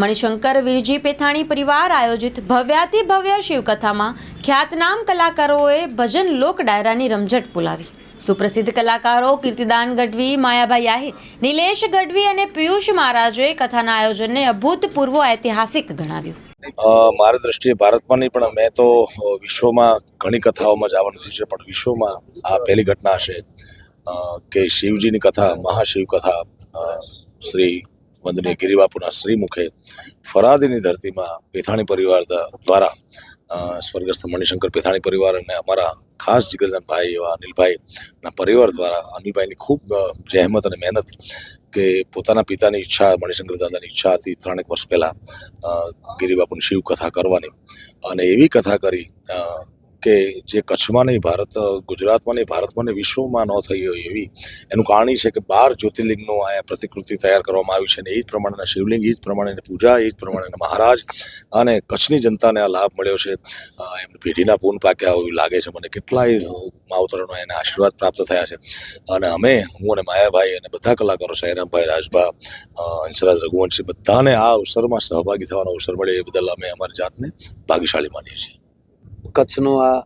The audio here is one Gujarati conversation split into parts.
મણિશંકર, વીરજી પેથાણી પરિવાર આયોજિત ભવ્યાતિ ભવ્ય શિવકથામાં ખ્યાતનામ કલાકારોએ ભજન લોક ડાયરાની રમઝટ બોલાવી. સુપ્રસિદ્ધ કલાકારો કીર્તિદાન ગઢવી, માયાભાઈ આહિર, નિલેશ ગઢવી અને પિયુષ મહારાજોએ કથાના આયોજનને અભૂતપૂર્વ ઐતિહાસિક ગણાવ્યું. મારી દ્રષ્ટિએ ભારતમાં નહીં, પણ મેં તો વિશ્વમાં ઘણી કથાઓમાં જવાનું થયું છે, પણ વિશ્વમાં આ પહેલી ઘટના હશે. કે શિવજીની કથા મહાશિવ કથા શ્રી વંદનીય ગિરિબાપુના શ્રીમુખે ફરાદીની ધરતીમાં પેથાણી પરિવાર દ્વારા સ્વર્ગસ્થ મણિશંકર પેથાણી પરિવાર અને અમારા ખાસ જીગરદાન ભાઈ એવા અનિલભાઈના પરિવાર દ્વારા અનિલભાઈની ખૂબ જહેમત અને મહેનત કે પોતાના પિતાની ઈચ્છા, મણિશંકર દાદાની ઈચ્છા હતી ત્રણેક વર્ષ પહેલાં ગિરિબાપુની શિવકથા કરવાની અને એવી કથા કરી કે જે કચ્છમાં નહીં, ભારત, ગુજરાતમાં નહીં, ભારતમાં નહીં, વિશ્વમાં ન થઈ હોય એવી, એનું કારણ છે કે બાર જ્યોતિર્લિંગનું અહીંયા પ્રતિકૃતિ તૈયાર કરવામાં આવી છે અને એ જ પ્રમાણેના શિવલિંગ, એ જ પ્રમાણેની પૂજા, એ જ પ્રમાણેના મહારાજ અને કચ્છની જનતાને આ લાભ મળ્યો છે. એમની પેઢીના પૂન પાક્યા હોય લાગે છે. મને કેટલાય માવતરોનો એને આશીર્વાદ પ્રાપ્ત થયા છે. અને અમે, હું અને માયાભાઈ અને બધા કલાકારો સાયરામભાઈ રાજભા હંસરાજ, રઘુવંશી, બધાને આ અવસરમાં સહભાગી થવાનો અવસર મળે એ બદલ અમે અમારી જાતને ભાગ્યશાળી માનીએ છીએ. કચ્છનો આ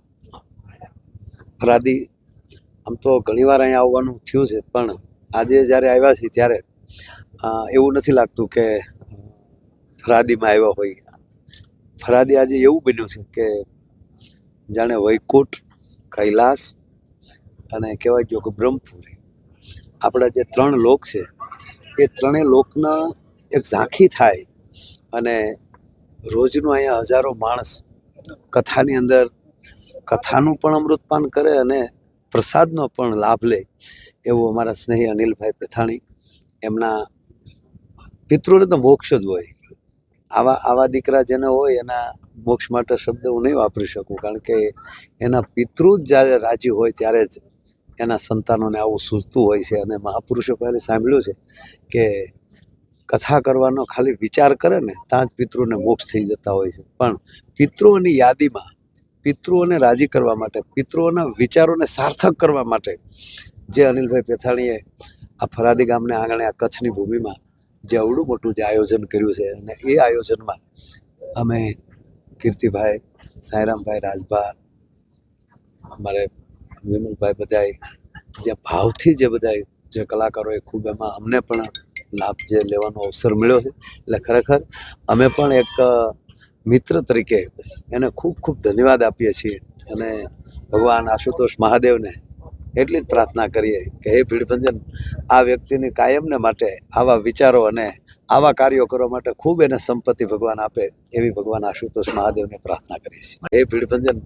ફરાદી આમ તો ઘણીવાર અહીંયા આવવાનું થયું છે, પણ આજે જ્યારે આવ્યા છીએ ત્યારે એવું નથી લાગતું કે ફરાદીમાં આવ્યા હોય. ફરાદી આજે એવું બન્યું છે કે જાણે વૈકુંઠ, કૈલાસ અને કહેવાય ગયો કે બ્રહ્મપુરી. આપણા જે ત્રણ લોક છે, એ ત્રણેય લોકના એક ઝાંખી થાય અને રોજનું અહીંયા હજારો માણસ કથાની અંદર કથાનું પણ અમૃતપાન કરે અને પ્રસાદનો પણ લાભ લે એવું અમારા સ્નેહી અનિલભાઈ પેથાણી એમના પિતૃને તો મોક્ષ જ હોય. આવા આવા દીકરા જેને હોય એના મોક્ષ માટે શબ્દ હું નહીં વાપરી શકું કારણ કે એના પિતૃ જ જ્યારે રાજી હોય ત્યારે જ એના સંતાનોને આવું સૂઝતું હોય છે અને મહાપુરુષો પહેલાં સાંભળ્યું છે કે કથા કરવાનો ખાલી વિચાર કરે ને, ત્યાં જ પિતૃને મોક્ષ થઈ જતા હોય છે. પણ પિતૃઓની યાદીમાં, પિતૃઓને રાજી કરવા માટે, પિતૃઓના વિચારોને સાર્થક કરવા માટે જે અનિલભાઈ પેથાણીએ આ ફરાદી ગામને આંગણે આ કચ્છની ભૂમિમાં જે અવડું મોટું જે આયોજન કર્યું છે અને એ આયોજનમાં અમે કીર્તિભાઈ સાયરામભાઈ રાજભા, અમારે વિમલભાઈ બધાય જે ભાવથી જે બધાય જે કલાકારોએ ખૂબ એમાં અમને પણ લાભ જે લેવાનો અવસર મળ્યો છે. એટલે ખરેખર અમે પણ એક મિત્ર તરીકે એને ખૂબ ખૂબ ધન્યવાદ આપીએ છીએ અને ભગવાન આશુતોષ મહાદેવને એટલી જ પ્રાર્થના કરીએ કે હે ભીડભંજન આ વ્યક્તિની કાયમને માટે આવા વિચારો અને આવા કાર્યો કરવા માટે ખૂબ એને સંપત્તિ ભગવાન આપે એવી ભગવાન આશુતોષ મહાદેવને પ્રાર્થના કરીએ છીએ. હે ભીડભંજન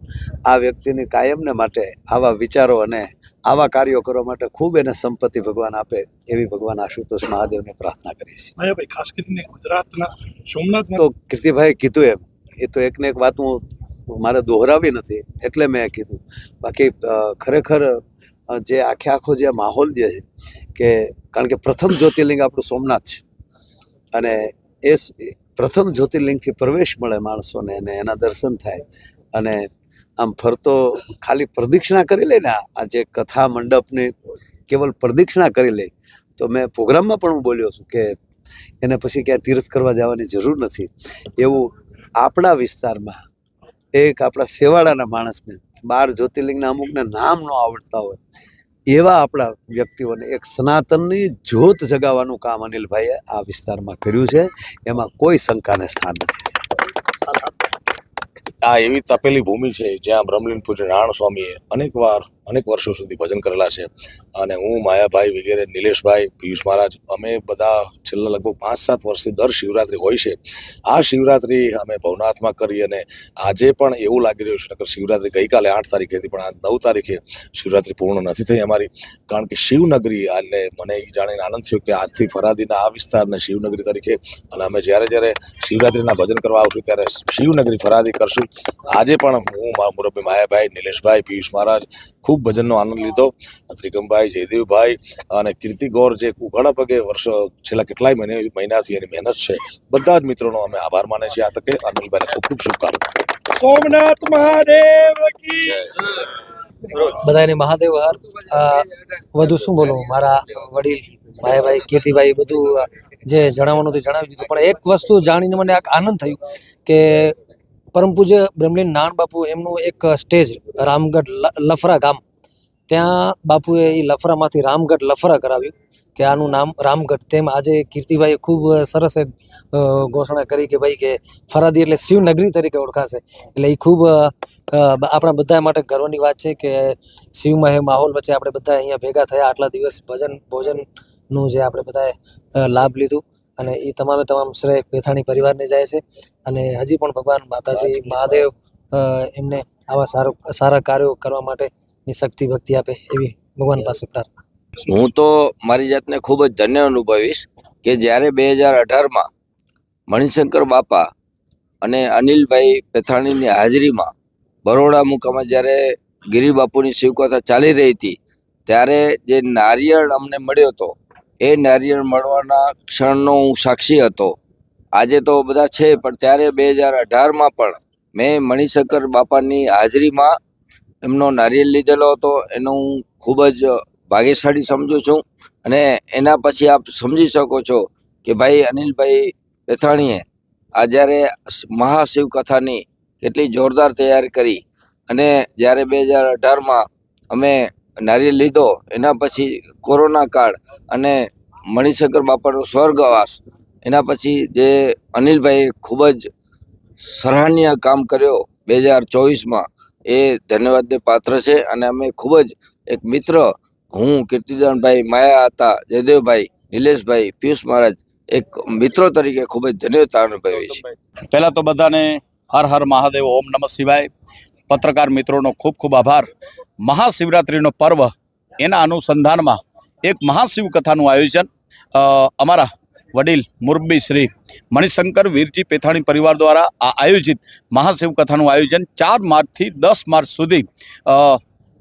આ વ્યક્તિની કાયમને માટે આવા વિચારો અને આવા કાર્યો કરવા માટે ખૂબ એને સંપત્તિ ભગવાન આપે એવી ભગવાન આશુતોષ મહાદેવને પ્રાર્થના કરીએ છીએ. ભાઈ ખાસ કરીને ગુજરાતના સોમનાથ તો કીર્તિભાઈ કીધું એમ એ તો એકને એક વાત હું મારે દોહરાવી નથી એટલે મેં કીધું. બાકી ખરેખર જે આખે આખો જે માહોલ જે છે કે કારણ કે પ્રથમ જ્યોતિર્લિંગ આપણું સોમનાથ છે. અને એ પ્રથમ જ્યોતિર્લિંગથી પ્રવેશ મળે માણસોને અને એના દર્શન થાય. અને આમ ફરતો ખાલી પ્રદક્ષિણા કરી લે ને આ જે કથા મંડપની કેવલ પ્રદક્ષિણા કરી લે, તો મેં પ્રોગ્રામમાં પણ હું બોલ્યો છું કે એને પછી ક્યાંય તીર્થ કરવા જવાની જરૂર નથી. એવું આપણા વિસ્તારમાં એક આપણા સેવાડાના માણસને, બાર જ્યોતિર્લિંગના અમુકને નામ ન આવડતા હોય, એવા આપણા વ્યક્તિઓને એક સનાતનની જ્યોત જગાવવાનું કામ અનિલભાઈએ આ વિસ્તારમાં કર્યું છે. એમાં કોઈ શંકાને સ્થાન નથી. આ એવી તપેલી ભૂમિ છે જ્યાં બ્રહ્મલીન પૂજ્ય નારાયણ સ્વામીએ અનેક વાર અનેક વર્ષો સુધી ભજન કરેલા છે. અને હું, માયાભાઈ વગેરે, નિલેશભાઈ, પિયુષ મહારાજ, અમે બધા છેલ્લા લગભગ પાંચ સાત વર્ષથી દર શિવરાત્રિ હોય છે. આ શિવરાત્રિ અમે ભવનાથમાં કરી અને આજે પણ એવું લાગી રહ્યું છે, નકર શિવરાત્રિ ગઈકાલે આઠ તારીખે હતી, પણ આ નવ તારીખે શિવરાત્રિ પૂર્ણ નથી થઈ અમારી. કારણ કે શિવનગરી એટલે મને એ જાણીને આનંદ થયો કે આજથી ફરાદીના આ વિસ્તારને શિવનગરી તરીકે અને અમે જ્યારે જ્યારે શિવરાત્રિના ભજન કરવા આવશું ત્યારે શિવનગરી ફરાદી કરશું. આજે પણ હું મારા મુરબ્બી માયાભાઈ, નિલેશભાઈ, પિયુષ મહારાજ ખૂબ ભજનનો આનંદ લીધો. ત્રિકમભાઈ જયદેવભાઈ અને કીર્તિ ગૌર જે ઉઘાડા પગે વર્ષો છેલ્લા કેટલાય મહિને મહિનાથી એની મહેનત છે. બધા જ મિત્રોનો અમે આભાર માને છીએ આ તકે. અનિલભાઈને ખૂબ ખૂબ શુભકામના. સોમનાથ મહાદેવ બધાને મહાદેવ હર. વધુ શું બોલું મારા વડીલ ભાઈભાઈ કીર્તિભાઈ બધું જે જણાવવાનું હતું જણાવી દીધું. પણ એક વસ્તુ જાણીને મને આનંદ થયું કે પરમ પૂજ્ય બ્રહ્મલીન નાન બાપુ એમનું એક સ્ટેજ રામગઢ લ- લફરા ગામ ત્યાં બાપુએ એ લફરામાંથી રામગઢ લફરા કરાવ્યું કે આનું નામ રામગઢ. તેમ આજે કીર્તિભાઈએ ખૂબ સરસ ઘોષણા કરી કે ભાઈ કે ફરાદી એટલે શિવનગરી તરીકે ઓળખાશે. એટલે એ ખૂબ આપણા બધા માટે ગર્વની વાત છે કે શિવમય માહોલ વચ્ચે આપણે બધા અહીંયા ભેગા થયા આટલા દિવસ ભજન, ભોજનનું જે આપણે બધાએ લાભ લીધું. અને એ તમામે તમામ શ્રેય પેથાણી પરિવારને જાય છે. અને હજી પણ ભગવાન માતાજી, મહાદેવ એમને આવા સારું, સારા કાર્યો કરવા માટેની શક્તિ ભક્તિ આપે એવી ભગવાન પાસે પ્રાર્થના. હું તો મારી જાતને ખૂબ જ ધન્ય અનુભવીશ કે જ્યારે બે હજાર અઢારમાં મણિશંકર બાપા અને અનિલભાઈ પેથાણીની હાજરીમાં બરોડા મુકામાં જ્યારે ગિરિબાપુની શિવકથા ચાલી રહી હતી, ત્યારે જે નારિયેળ અમને મળ્યો હતો, એ નારિયેળ મળવાના ક્ષણનો હું સાક્ષી હતો. આજે તો બધા છે, પણ ત્યારે બે હજાર અઢારમાં પણ મેં મણિશંકર બાપાની હાજરીમાં એમનો નારિયેળ લીધેલો હતો, એનો હું ખૂબ જ ભાગ્યશાળી સમજુ છું. અને એના પછી આપ સમજી શકો છો કે ભાઈ અનિલભાઈ પેથાણીએ આ જ્યારે મહાશિવકથાની કેટલી જોરદાર તૈયારી કરી અને જ્યારે બે હજાર અઢારમાં અમે નારિયેળ લીધો, એના પછી કોરોના કાળ અને મણિશંકર બાપાનો સ્વર્ગવાસ એના પછી જે અનિલભાઈએ ખૂબ જ સરાહનીય કામ કર્યો બે હજાર ચોવીસમાં એ ધન્યવાદને પાત્ર છે. અને અમે ખૂબ જ એક મિત્ર હું, કીર્તિદાનભાઈ માયા હતા, જયદેવભાઈ, નિલેશભાઈ, પિયુષ મહારાજ, એક મિત્રો તરીકે ખૂબ જ ધન્યતા અનુભવી છે પહેલાં તો બધાને હર હર મહાદેવ, ઓમ નમઃ શિવાય. પત્રકાર મિત્રોનો ખૂબ ખૂબ આભાર. મહાશિવરાત્રિનો પર્વ એના અનુસંધાનમાં એક મહાશિવ કથાનું આયોજન અમારા વડીલ મુરબ્બી શ્રી મણિશંકર વીરજી પેથાણી પરિવાર દ્વારા આ આયોજિત મહાશિવ કથાનું આયોજન ચાર માર્ચથી દસ માર્ચ સુધી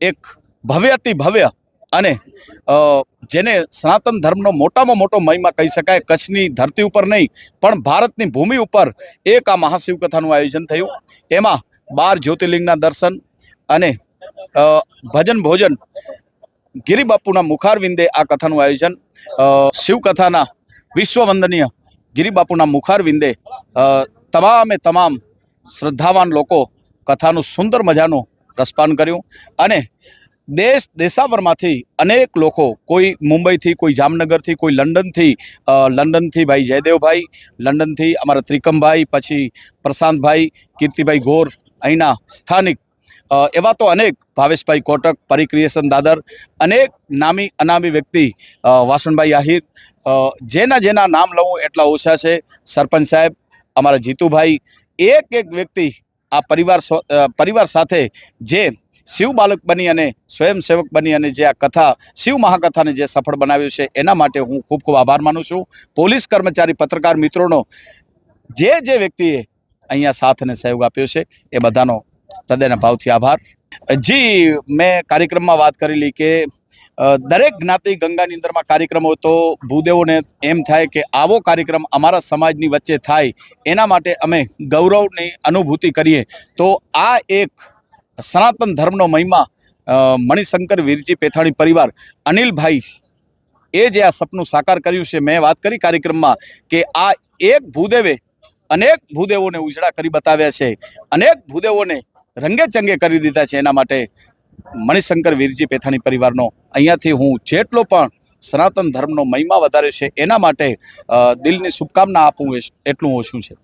એક ભવ્યથી ભવ્ય અને જેને સનાતન ધર્મનો મોટામાં મોટો મહિમા કહી શકાય, કચ્છની ધરતી ઉપર નહીં, પણ ભારતની ભૂમિ ઉપર એક આ મહાશિવકથાનું આયોજન થયું. એમાં બાર જ્યોતિર્લિંગના દર્શન અને ભજન ભોજન ગિરિબાપુના મુખારવિંદે આ કથાનું આયોજન શિવકથાના વિશ્વવંદનીય ગિરિબાપુના મુખારવિંદે તમામે તમામ શ્રદ્ધાવાન લોકો કથાનું સુંદર મજાનું રસપાન કર્યું અને દેશ દેશાવરમાંથી અનેક લોકો કોઈ મુંબઈથી, કોઈ જામનગરથી, કોઈ લંડનથી લંડનથી ભાઈ જયદેવભાઈ, લંડનથી અમારા ત્રિકમભાઈ, પછી પ્રશાંતભાઈ, કીર્તિભાઈ ગોર અહીંના સ્થાનિક એવા તો અનેક ભાવેશભાઈ કોટક પરિક્રિએશન દાદર, અનેક નામી અનામી વ્યક્તિ વાસણભાઈ આહિર જેના જેના નામ લઉં એટલા ઓછા છે. સરપંચ સાહેબ, અમારા જીતુભાઈ, એક એક વ્યક્તિ આ પરિવાર પરિવાર સાથે જે શિવ બાલક બની અને સ્વયંસેવક બની અને જે આ કથા, શિવ મહાકથાને જે સફળ બનાવ્યું છે, એના માટે હું ખૂબ ખૂબ આભાર માનું છું. પોલીસ કર્મચારી પત્રકાર મિત્રોનો, જે જે વ્યક્તિએ અહીંયા સાથ અને સહયોગ આપ્યો છે, એ બધાનો હૃદયના ભાવથી આભાર. જી, મેં કાર્યક્રમમાં વાત કરેલી કે દરેક જ્ઞાતિ ગંગાની અંદરમાં કાર્યક્રમ હોય તો ભૂદેવોને એમ થાય કે આવો કાર્યક્રમ અમારા સમાજની વચ્ચે થાય, એના માટે અમે ગૌરવની અનુભૂતિ કરીએ. તો આ એક સનાતન ધર્મનો મહિમા મણિશંકર વીરજી પેથાણી પરિવાર, અનિલભાઈ, એ જે આ સપનું સાકાર કર્યું છે, મેં વાત કરી કાર્યક્રમમાં કે આ એક ભૂદેવે અનેક ભૂદેવોને ઉજળા કરી બતાવ્યા છે, અનેક ભૂદેવોને રંગે ચંગે કરી દીધા છે એના માટે મણિશંકર વીરજી પેથાણી પરિવારનો અહીંયાથી હું જેટલો પણ સનાતન ધર્મનો મહિમા વધાર્યો છે, એના માટે દિલની શુભકામના આપું એટલું ઓછું છે.